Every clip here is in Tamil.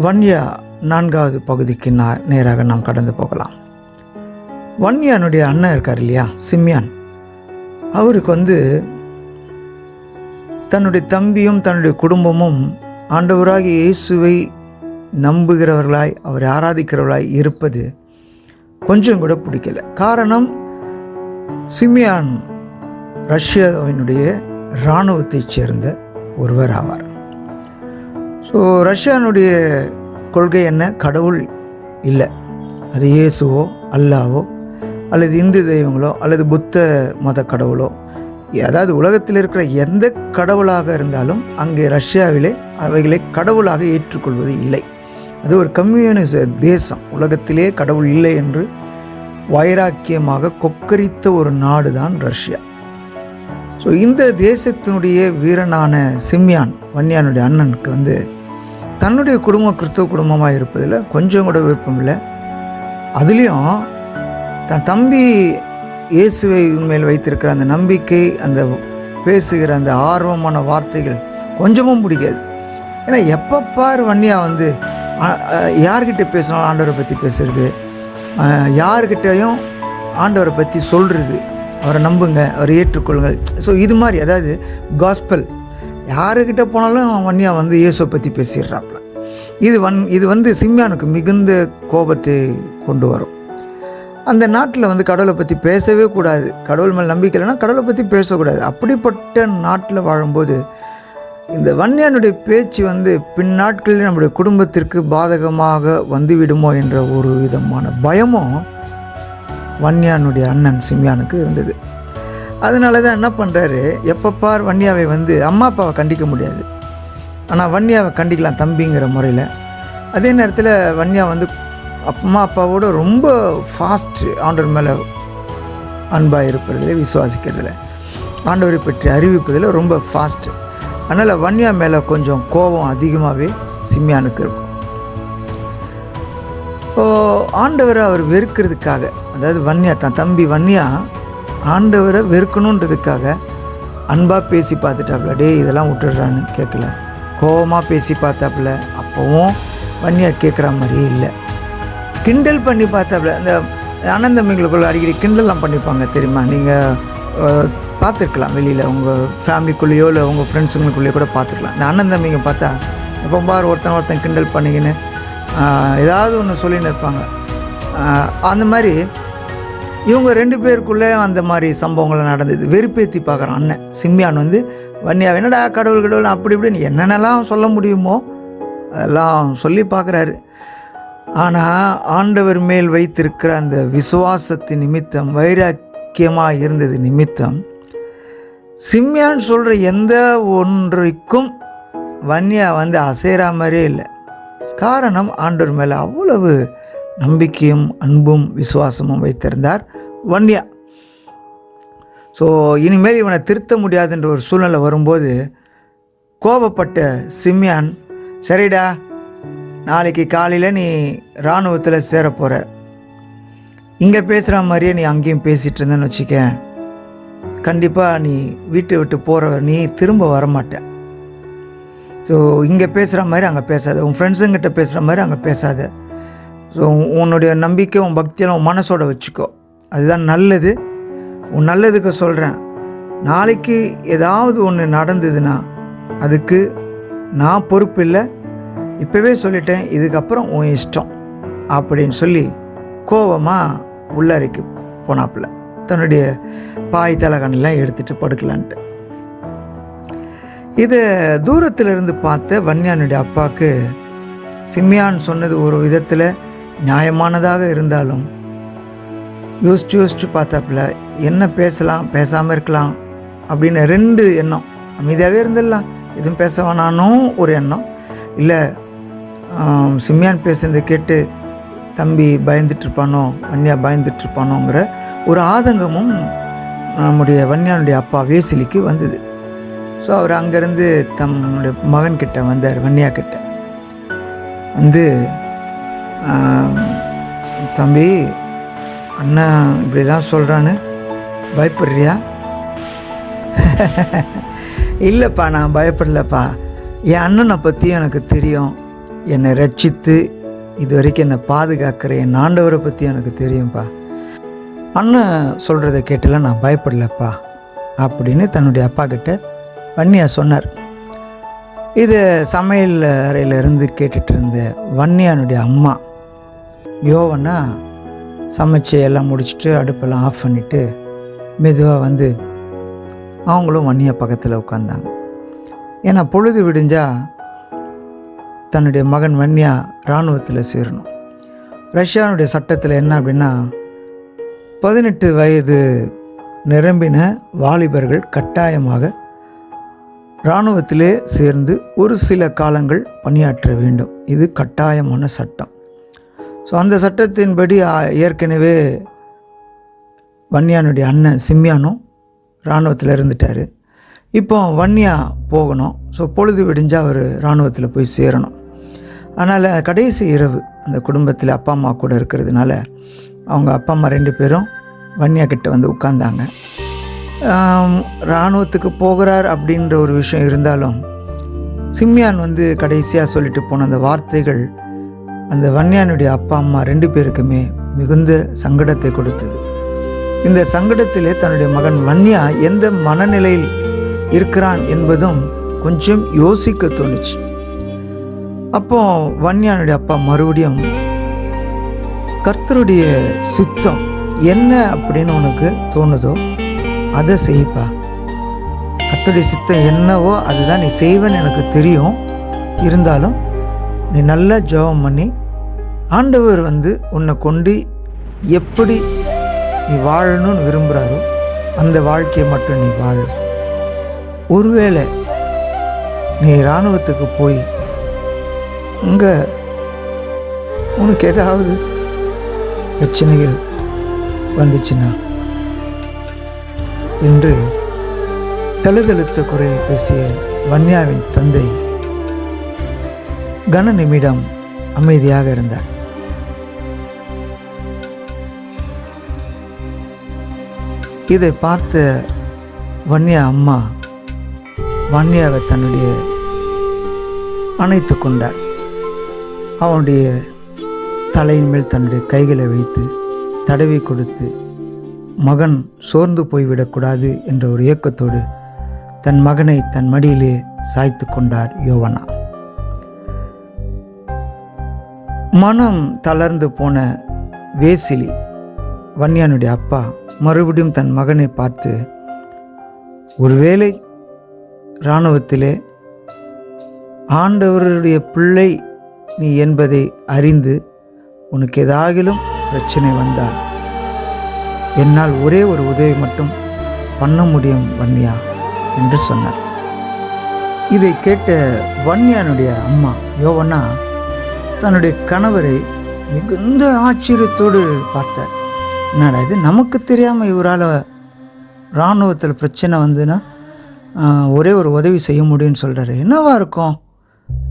வன்யா நான்காவது பகுதிக்கு நா நேராக நாம் கடந்து போகலாம். வன்யானுடைய அண்ணன் இருக்கார் இல்லையா? சிம்யான். அவருக்கு வந்து தன்னுடைய தம்பியும் தன்னுடைய குடும்பமும் ஆண்டவராகிய இயேசுவை நம்புகிறவர்களாய் அவரை ஆராதிக்கிறவர்களாய் இருப்பது கொஞ்சம் கூட பிடிக்கல. காரணம் சிமியான் ரஷ்யாவினுடைய இராணுவத்தைச் சேர்ந்த ஒருவர் ஆவார். ஸோ ரஷ்யானுடைய கொள்கை என்ன? கடவுள் இல்லை. அது இயேசுவோ அல்லாவோ அல்லது இந்து தெய்வங்களோ அல்லது புத்த மத கடவுளோ அதாவது உலகத்தில் இருக்கிற எந்த கடவுளாக இருந்தாலும் அங்கே ரஷ்யாவிலே அவைகளை கடவுளாக ஏற்றுக்கொள்வது இல்லை. அது ஒரு கம்யூனிச தேசம். உலகத்திலே கடவுள் இல்லை என்று வைராக்கியமாக கொக்கரித்த ஒரு நாடு தான் ரஷ்யா. ஸோ இந்த தேசத்தினுடைய வீரனான சிம்யான் வன்யானுடைய அண்ணனுக்கு வந்து தன்னுடைய குடும்பம் கிறிஸ்தவ குடும்பமாக இருப்பதில் கொஞ்சம் கூட விருப்பம் இல்லை. அதுலேயும் தன் தம்பி இயேசுவை மேல் வைத்திருக்கிற அந்த நம்பிக்கை அந்த பேசுகிற அந்த ஆர்வமான வார்த்தைகள் கொஞ்சமும் பிடிக்காது. ஏன்னா எப்போ பார் வன்னியா வந்து யார்கிட்ட பேசினாலும் ஆண்டவரை பற்றி பேசுறது யார்கிட்டையும் ஆண்டவரை பற்றி சொல்கிறது அவரை நம்புங்க அவரை ஏற்றுக்கொள்ளுங்கள். ஸோ இது மாதிரி அதாவது காஸ்பல் யாருக்கிட்ட போனாலும் வன்யா வந்து இயேசுவை பற்றி பேசிடுறாப்புல. இது வன் இது வந்து சிம்யானுக்கு மிகுந்த கோபத்தை கொண்டு வரும். அந்த நாட்டில் வந்து கடவுளை பற்றி பேசவே கூடாது. கடவுள் மேல் நம்பிக்கை இல்லைன்னா கடவுளை பற்றி பேசக்கூடாது. அப்படிப்பட்ட நாட்டில் வாழும்போது இந்த வன்னியானுடைய பேச்சு வந்து பின் நாட்களில் நம்முடைய குடும்பத்திற்கு பாதகமாக வந்துவிடுமோ என்ற ஒரு விதமான பயமும் வன்னியானுடைய அண்ணன் சிம்யானுக்கு இருந்தது. அதனால தான் என்ன பண்ணுறாரு எப்போ பார் வன்னியாவை வந்து அம்மா அப்பாவை கண்டிக்க முடியாது. ஆனால் வன்னியாவை கண்டிக்கலாம் தம்பிங்கிற முறையில். அதே நேரத்தில் வன்னியா வந்து அம்மா அப்பாவோட ரொம்ப ஃபாஸ்ட் ஆண்டவர் மேலே அன்பாக இருப்பதில் விசுவாசிக்கிறதுல. ஆண்டவரை பற்றி அறிவிப்பதில் ரொம்ப ஃபாஸ்ட்டு அதனால் வன்னியா மேலே கொஞ்சம் கோபம் அதிகமாகவே சிம்மியானுக்கு இருக்கும். ஆண்டவரை அவர் வெறுக்கிறதுக்காக அதாவது வன்னியா தன் தம்பி வன்னியா ஆண்டவரை வெறுக்கணுன்றதுக்காக அன்பாக பேசி பார்த்துட்டாப்புல. டேய் இதெல்லாம் விட்டுடுறான்னு கேட்கல. கோபமாக பேசி பார்த்தாப்புல. அப்போவும் வன்னியா கேட்குற மாதிரியே இல்லை. கிண்டல் பண்ணி பார்த்தாப்புல. இந்த அனந்தமிங்களுக்குள்ள அடிக்கடி கிண்டல்லாம் பண்ணிப்பாங்க தெரியுமா? நீங்கள் பார்த்துருக்கலாம் வெளியில். உங்கள் ஃபேமிலிக்குள்ளேயோ இல்லை உங்கள் ஃப்ரெண்ட்ஸுங்களுக்குள்ளேயோ கூட பார்த்துருக்கலாம். இந்த அண்ணன் தம்பிங்க பார்த்தா எப்போ பார் ஒருத்தன் ஒருத்தன் கிண்டல் பண்ணிக்கின்னு ஏதாவது ஒன்று சொல்லின்னு இருப்பாங்க. அந்த மாதிரி இவங்க ரெண்டு பேருக்குள்ளே அந்த மாதிரி சம்பவங்கள் நடந்தது. வெறுப்பேற்றி பார்க்குறான் அண்ணன் சிம்யான் வந்து வன்னியா என்னடா கடவுள் கடவுள் அப்படி இப்படின்னு என்னென்னலாம் சொல்ல முடியுமோ அதெல்லாம் சொல்லி பார்க்குறாரு. ஆனால் ஆண்டவர் மேல் வைத்திருக்கிற அந்த விசுவாசத்தின் நிமித்தம் வைராக்கியமாக இருந்தது நிமித்தம் சிம்யான் சொல்கிற எந்த ஒன்றைக்கும் வன்னியா வந்து அசைகிற மாதிரியே இல்லை. காரணம் ஆண்டவர் மேலே அவ்வளவு நம்பிக்கையும் அன்பும் விசுவாசமும் வைத்திருந்தார் வன்யா ஸோ இனிமேல் இவனை திருத்த முடியாதுன்ற ஒரு சூழ்நிலை வரும்போது கோபப்பட்ட சிம்யான் சரிடா நாளைக்கு காலையில் நீ இராணுவத்தில் சேர போகிற இங்கே பேசுகிற மாதிரியே நீ அங்கேயும் பேசிகிட்டு இருந்தேன்னு வச்சுக்க கண்டிப்பாக நீ வீட்டை விட்டு போகிற நீ திரும்ப வரமாட்ட. ஸோ இங்கே பேசுகிற மாதிரி அங்கே பேசாத. உன் ஃப்ரெண்ட்ஸுங்கிட்ட பேசுகிற மாதிரி அங்கே பேசாத. ஸோ உன்னுடைய நம்பிக்கை உன் பக்தியெல்லாம் உன் மனசோட வச்சுக்கோ. அதுதான் நல்லது. உன் நல்லதுக்கு சொல்கிறேன் நாளைக்கு ஏதாவது ஒன்று நடந்ததுன்னா அதுக்கு நான் பொறுப்பு இல்லை. இப்போவே சொல்லிட்டேன் இதுக்கப்புறம் உன் இஷ்டம். அப்படின்னு சொல்லி கோவமாக உள்ளறைக்கு போனாப்புல. தன்னுடைய பாய் தலகணெல்லாம் எடுத்துகிட்டு படுக்கலான்ட்டு. இதை தூரத்தில் இருந்து பார்த்த வன்யானுடைய அப்பாவுக்கு சிம்மியான்னு சொன்னது ஒரு விதத்தில் நியாயமானதாக இருந்தாலும் யோசிச்சு யோசிச்சு பார்த்தாப்புல என்ன பேசலாம் பேசாமல் இருக்கலாம் அப்படின்னு ரெண்டு எண்ணம். அமைதியாகவே இருந்துடலாம். எதுவும் பேச வேணானும் ஒரு எண்ணம். இல்லை ஆம், சிம்யான் பேசுனதை கேட்டு தம்பி பயந்துட்டுருப்பானோ இருப்பானோ பயந்துட்டுருப்பானோங்கிற ஒரு ஆதங்கமும் நம்முடைய வன்யானுடைய அப்பா வேசிலிக்கு வந்தது. ஸோ அவர் அங்கேருந்து தம்முடைய மகன்கிட்ட வந்தார் வன்யா கிட்ட வந்து தம்பி அண்ணன் இப்படிலாம் சொல்கிறான்னு பயப்படுறியா? இல்லைப்பா நான் பயப்படலப்பா. என் அண்ணனை பற்றியும் எனக்கு தெரியும். என்னை ரட்சித்து இது வரைக்கும் என்னை பாதுகாக்கிற என் ஆண்டவரை பற்றி எனக்கு தெரியும்ப்பா அண்ணன் சொல்கிறத கேட்டெல்லாம் நான் பயப்படலப்பா அப்படின்னு தன்னுடைய அப்பா கிட்ட வன்னியா சொன்னார். இது சமையல் அறையில் இருந்து கேட்டுட்டு இருந்த வன்னியானுடைய அம்மா யோவனா சமைச்சு எல்லாம் முடிச்சுட்டு அடுப்பெல்லாம் ஆஃப் பண்ணிவிட்டு மெதுவாக வந்து அவங்களும் வன்னியா பக்கத்தில் உட்காந்தாங்க ஏன்னா பொழுது விடிஞ்சால் தன்னுடைய மகன் வன்னியா இராணுவத்தில் சேரணும். ரஷ்யானுடைய சட்டத்தில் என்ன அப்படின்னா பதினெட்டு வயது நிரம்பின வாலிபர்கள் கட்டாயமாக இராணுவத்திலே சேர்ந்து ஒரு சில காலங்கள் பணியாற்ற வேண்டும். இது கட்டாயமான சட்டம். ஸோ அந்த சட்டத்தின்படி ஏற்கனவே வன்னியானுடைய அண்ணன் சிம்யானும் இராணுவத்தில் இருந்துட்டார். இப்போ வன்னியா போகணும். ஸோ பொழுது விடிஞ்சால் அவர் இராணுவத்தில் போய் சேரணும். அதனால் கடைசி இரவு அந்த குடும்பத்தில் அப்பா அம்மா கூட இருக்கிறதுனால அவங்க அப்பா அம்மா ரெண்டு பேரும் வன்னியா கிட்ட வந்து உட்காந்தாங்க இராணுவத்துக்கு போகிறார் அப்படின்ற ஒரு விஷயம் இருந்தாலும் சிம்யான் வந்து கடைசியாக சொல்லிட்டு போன அந்த வார்த்தைகள் அந்த வன்னியானுடைய அப்பா அம்மா ரெண்டு பேருக்குமே மிகுந்த சங்கடத்தை கொடுத்தது. இந்த சங்கடத்திலே தன்னுடைய மகன் வன்னியா எந்த மனநிலையில் இருக்கிறான் என்பதும் கொஞ்சம் யோசிக்க தோணுச்சு. அப்போ வன்னியானுடைய அப்பா மறுபடியும் கர்த்தருடைய சித்தம் என்ன அப்படின்னு உனக்கு தோணுதோ அதை செய்ப்பா. கர்த்தருடைய சித்தம் என்னவோ அதுதான் நீ செய்வேன்னு எனக்கு தெரியும். இருந்தாலும் நீ நல்லா ஜோபம் பண்ணி ஆண்டவர் வந்து உன்னை கொண்டு எப்படி நீ வாழணும்னு விரும்புகிறாரோ அந்த வாழ்க்கையை மட்டும் நீ வாழ. ஒருவேளை நீ இராணுவத்துக்கு போய் அங்கே உனக்கு ஏதாவது பிரச்சனைகள் வந்துச்சுன்னா என்று தழுதழுத்த குரலில் பேசிய வன்யாவின் தந்தை கன நிமிடம் அமைதியாக இருந்தார். இதை பார்த்த வன்யா அம்மா வன்யாவை தன்னுடைய அணைத்து கொண்டார். அவனுடைய தலையின் மேல் தன்னுடைய கைகளை வைத்து தடவி கொடுத்து மகன் சோர்ந்து போய்விடக்கூடாது என்ற ஒரு இயக்கத்தோடு தன் மகனை தன் மடியிலே சாய்த்து கொண்டார் யோவனா. மனம் தளர்ந்து போன வேசிலி வன்யானுடைய அப்பா மறுபடியும் தன் மகனை பார்த்து ஒருவேளை இராணுவத்திலே ஆண்டவருடைய பிள்ளை நீ என்பதை அறிந்து உனக்கு ஏதாகிலும் பிரச்சனை வந்தால் என்னால் ஒரே ஒரு உதவி மட்டும் பண்ண முடியும் வன்யா என்று சொன்னார். இதை கேட்ட வன்யானுடைய அம்மா யோவனா தன்னுடைய கணவரை மிகுந்த ஆச்சரியத்தோடு பார்த்தார். என்னடா இது? நமக்கு தெரியாமல் இவரால் இராணுவத்தில் பிரச்சனை வந்துன்னா ஒரே ஒரு உதவி செய்ய முடியும்னு சொல்கிறாரு என்னவா இருக்கும்?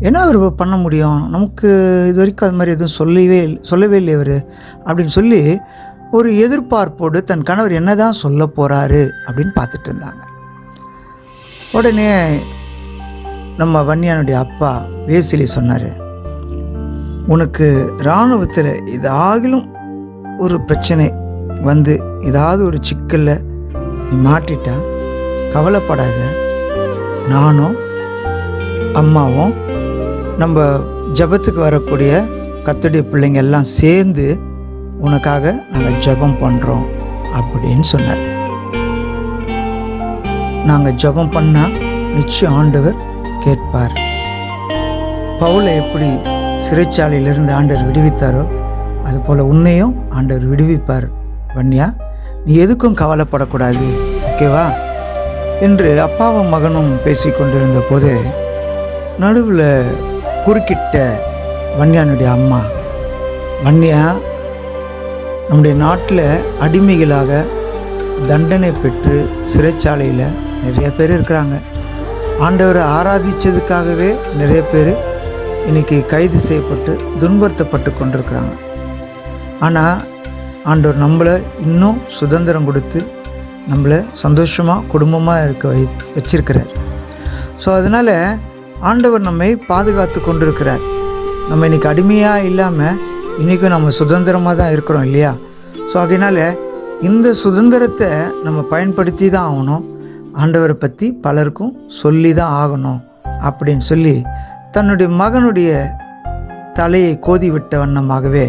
என்ன அவர் பண்ண முடியும்? நமக்கு இது வரைக்கும் அது மாதிரி எதுவும் சொல்லவே சொல்லவே இல்லை இவர். அப்படின்னு சொல்லி ஒரு எதிர்பார்ப்போடு தன் கணவர் என்னதான் சொல்ல போகிறாரு அப்படின்னு பார்த்துட்டு இருந்தாங்க. உடனே நம்ம வன்னியானுடைய அப்பா வேசிலி சொன்னார் உனக்கு இராணுவத்தில் இதாகிலும் ஒரு பிரச்சனை வந்து ஏதாவது ஒரு சிக்கலில் நீ மாட்டிட்டா கவலைப்படாத. நானும் அம்மாவும் நம்ம ஜெபத்துக்கு வரக்கூடிய கத்துடைய பிள்ளைங்க எல்லாம் சேர்ந்து உனக்காக நாங்கள் ஜெபம் பண்ணுறோம் அப்படின்னு சொன்னார். நாங்கள் ஜெபம் பண்ணால் நிச்சயம் ஆண்டவர் கேட்பார். பவுலை எப்படி சிறைச்சாலையிலிருந்து ஆண்டவர் விடுவித்தாரோ அதுபோல் உன்னையும் ஆண்டவர் விடுவிப்பார். வன்யா நீ எதுக்கும் கவலைப்படக்கூடாது ஓகேவா? என்று அப்பாவும் மகனும் பேசிக்கொண்டிருந்த போது நடுவில் குறுக்கிட்ட வன்யானுடைய அம்மா வன்யா நம்முடைய நாட்டில் அடிமைகளாக தண்டனை பெற்று சிறைச்சாலையில் நிறைய பேர் இருக்கிறாங்க. ஆண்டவரை ஆராதித்ததுக்காகவே நிறைய பேர் இன்றைக்கி கைது செய்யப்பட்டு துன்புறுத்தப்பட்டு கொண்டிருக்கிறாங்க. ஆனால் ஆண்டவர் நம்மளை இன்னும் சுதந்திரம் கொடுத்து நம்மளை சந்தோஷமாக குடும்பமாக இருக்க வை வச்சிருக்கிறார். ஸோ அதனால் ஆண்டவர் நம்மை பாதுகாத்து கொண்டிருக்கிறார். நம்ம இன்றைக்கி அடிமையாக இல்லாமல் இன்றைக்கும் நம்ம சுதந்திரமாக தான் இருக்கிறோம் இல்லையா? ஸோ அதனால் இந்த சுதந்திரத்தை நம்ம பயன்படுத்தி தான் ஆகணும். ஆண்டவரை பற்றி பலருக்கும் சொல்லி தான் ஆகணும் அப்படின்னு சொல்லி தன்னுடைய மகனுடைய தலையை கோதி விட்ட வண்ணமாகவே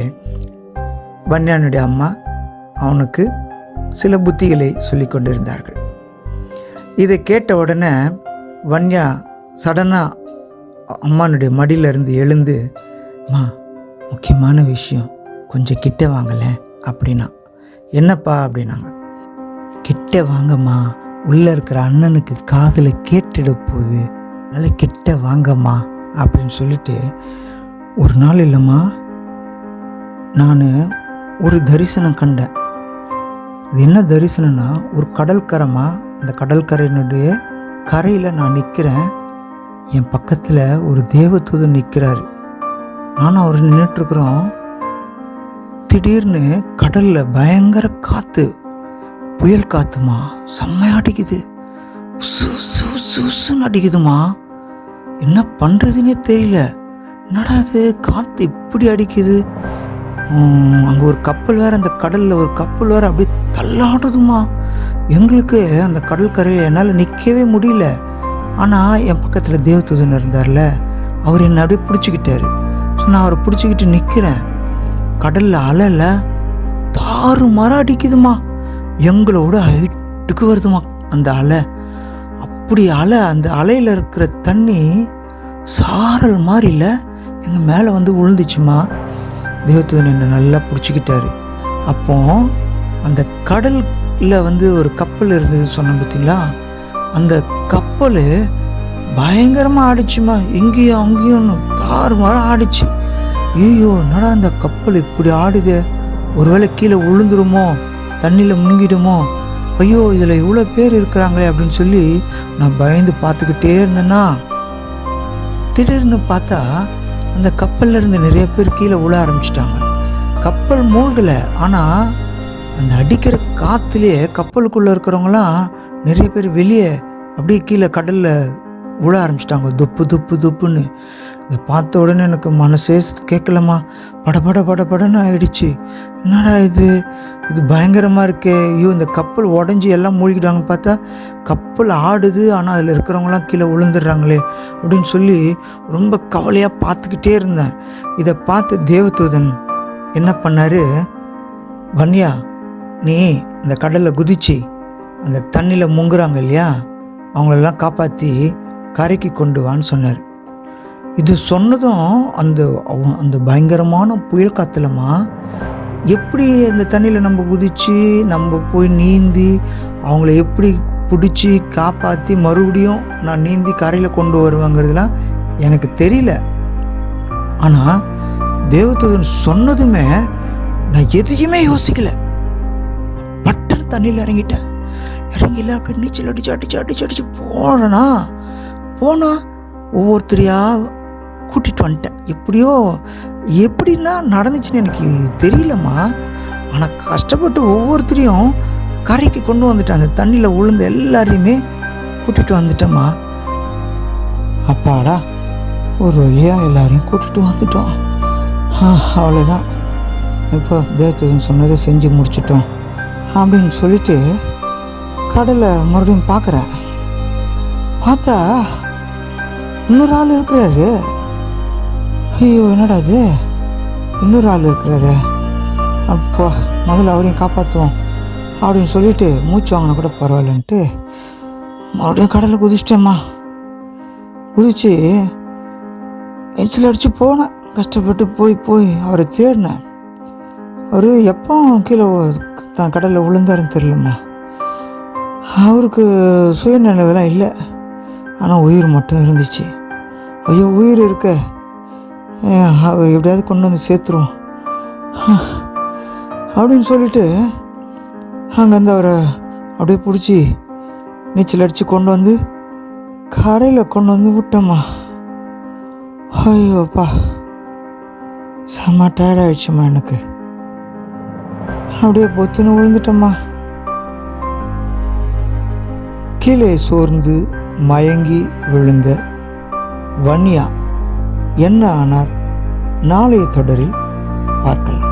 வன்னியானுடைய அம்மா அவனுக்கு சில புத்திகளை சொல்லி கொண்டிருந்தார்கள். இதை கேட்ட உடனே வன்யா சடனாக அம்மானுடைய மடியிலிருந்து எழுந்து மா முக்கியமான விஷயம் கொஞ்சம் கிட்ட வாங்கலை அப்படின்னா. என்னப்பா? அப்படின்னாங்க. கிட்ட வாங்கம்மா உள்ளே இருக்கிற அண்ணனுக்கு காதில் கேட்டுட போகுது அதனால் கிட்ட வாங்கம்மா அப்படின்னு சொல்லிட்டு ஒரு நாள் இல்லைம்மா நான் ஒரு தரிசனம் கண்டேன். அது என்ன தரிசனம்னா ஒரு கடற்கரமா அந்த கடற்கரையினுடைய கரையில் நான் நிற்கிறேன் என் பக்கத்தில் ஒரு தேவதூதன் நிற்கிறாரு நானும் அவர் நின்றுட்டுருக்குறோம் திடீர்னு கடலில் பயங்கர காற்று புயல் காற்றுமா செம்மையாக அடிக்குது. உசு உசு உசு உசுன்னு அடிக்குதுமா. என்ன பண்ணுறதுனே தெரியல. என்னடா அது காற்று இப்படி அடிக்குது. அங்கே ஒரு கப்பல் வேறு அந்த கடலில் ஒரு கப்பல் வேறு அப்படியே தள்ளாடுதுமா எங்களுக்கு அந்த கடல் கரையில் என்னால் நிற்கவே முடியல. ஆனால் என் பக்கத்தில் தேவதூதன் இருந்தார்ல அவர் என்னை அப்படியே பிடிச்சிக்கிட்டாரு. ஸோ நான் அவரை பிடிச்சிக்கிட்டு நிற்கிறேன் கடலில் அலையில் தாறு மரம் அடிக்குதுமா எங்களோட ஹைட்டுக்கு வருதுமா அந்த அலை. அப்படி அலை அந்த அலையில் இருக்கிற தண்ணி சாரல் மாதிரி இல்லை. எங்கள் மேலே வந்து விழுந்துச்சுமா தேவத்துவன் என்னை நல்லா பிடிச்சிக்கிட்டாரு. அப்போ அந்த கடலில் வந்து ஒரு கப்பல் இருந்தது சொன்னேன் பார்த்தீங்களா அந்த கப்பல் பயங்கரமாக ஆடிச்சுமா. இங்கேயும் அங்கேயும் தாறு மாற ஆடிச்சு. ஐயோ என்னடா அந்த கப்பல் இப்படி ஆடுது? ஒருவேளை கீழே விழுந்துருமோ? தண்ணியில் முங்கிடுமோ ஐயோ இதில் இவ்வளோ பேர் இருக்கிறாங்களே அப்படின்னு சொல்லி நான் பயந்து பார்த்துக்கிட்டே இருந்தேன்னா திடீர்னு பார்த்தா அந்த கப்பலில் இருந்து நிறைய பேர் கீழே விழ ஆரம்பிச்சிட்டாங்க. கப்பல் மூழ்கலை. ஆனால் அந்த அடிக்கிற காற்றுலேயே கப்பலுக்குள்ளே இருக்கிறவங்களாம் நிறைய பேர் வெளியே அப்படியே கீழே கடலில் விழ ஆரம்பிச்சிட்டாங்க. துப்பு துப்பு துப்புன்னு. இதை பார்த்த உடனே எனக்கு மனசே கேட்கலம்மா. படபட படபடன்னு ஆயிடுச்சு. என்னடா இது? இது பயங்கரமாக இருக்கே. ஐயோ இந்த கப்பல் உடஞ்சி எல்லாம் மூழ்கிட்டாங்கன்னு பார்த்தா கப்பல் ஆடுது. ஆனால் அதில் இருக்கிறவங்களாம் கீழே விழுந்துடுறாங்களே அப்படின்னு சொல்லி ரொம்ப கவலையாக பார்த்துக்கிட்டே இருந்தேன். இதை பார்த்து தேவதூதன் என்ன பண்ணார்? வன்யா நீ இந்த கடலில் குதிச்சு அந்த தண்ணியில் முங்குறாங்க இல்லையா? அவங்களெல்லாம் காப்பாற்றி கரைக்கு கொண்டு வான்னு சொன்னார். இது சொன்னதும் அந்த அவ- அந்த பயங்கரமான புயல் காத்துலமா எப்படி அந்த தண்ணியில் நம்ம குதித்து நம்ம போய் நீந்தி அவங்கள எப்படி பிடிச்சி காப்பாற்றி மறுபடியும் நான் நீந்தி கரையில் கொண்டு வருவேங்கிறதுலாம் எனக்கு தெரியல. ஆனால் தேவதூதன் சொன்னதுமே நான் எதையுமே யோசிக்கல. பட்டன் தண்ணியில் இறங்கிட்டேன். இறங்கில அப்படி நீச்சல் அடிச்சு அடிச்சு அடிச்சு அடிச்சு போனேனா போனா ஒவ்வொருத்தரையாக கூட்டிட்டு வந்துட்டேன். எப்படியோ எப்படின்னா நடந்துச்சுன்னு எனக்கு தெரியலம்மா. ஆனால் கஷ்டப்பட்டு ஒவ்வொருத்தரையும் கரைக்கு கொண்டு வந்துட்டேன். அந்த தண்ணியில் விழுந்த எல்லாரையுமே கூட்டிகிட்டு வந்துட்டேம்மா. அப்பாடா ஒரு வழியாக எல்லாரையும் கூட்டிகிட்டு வந்துட்டோம். அவ்வளோதான் இப்போ தேவதூதன் சொன்னதை செஞ்சு முடிச்சிட்டோம் அப்படின்னு சொல்லிட்டு கடலை மறுபடியும் பார்க்குறேன். பார்த்தா இன்னொரு ஆள் இருக்கிறாரு. ஐயோ என்னடா இது? இன்னொரு ஆள் இருக்கிறாரு. அப்போ முதல்ல அவரையும் காப்பாற்றுவோம் அப்படின்னு சொல்லிட்டு மூச்சு வாங்கினா கூட பரவாயில்லன்ட்டு மறுபடியும் கடலில் குதிச்சிட்டேம்மா. குதிச்சு எச்சில் அடித்து போனேன். கஷ்டப்பட்டு போய் போய் அவரை தேடினேன். அவர் எப்போ கீழே தான் கடலில் விழுந்தாருன்னு தெரியலம்மா. அவருக்கு சுயநினைவெல்லாம் இல்லை. ஆனால் உயிர் மட்டும் இருந்துச்சு. ஐயோ உயிர் இருக்க. அவ எப்படியாவது கொண்டு வந்து சேர்த்துருவோம். அப்படின்னு சொல்லிட்டு அங்கேருந்து அவரை அப்படியே பிடிச்சி நீச்சல் அடித்து கொண்டு வந்து கரையில் கொண்டு வந்து விட்டோம்மா. ஐயோப்பா செம்ம டயர்ட் எனக்கு. அப்படியே பொத்துன்னு விழுந்துட்டோம்மா. கீழே சோர்ந்து மயங்கி விழுந்த வன்யா. என்ன ஆனார்? நாளைய தொடரில் பார்க்கலாம்.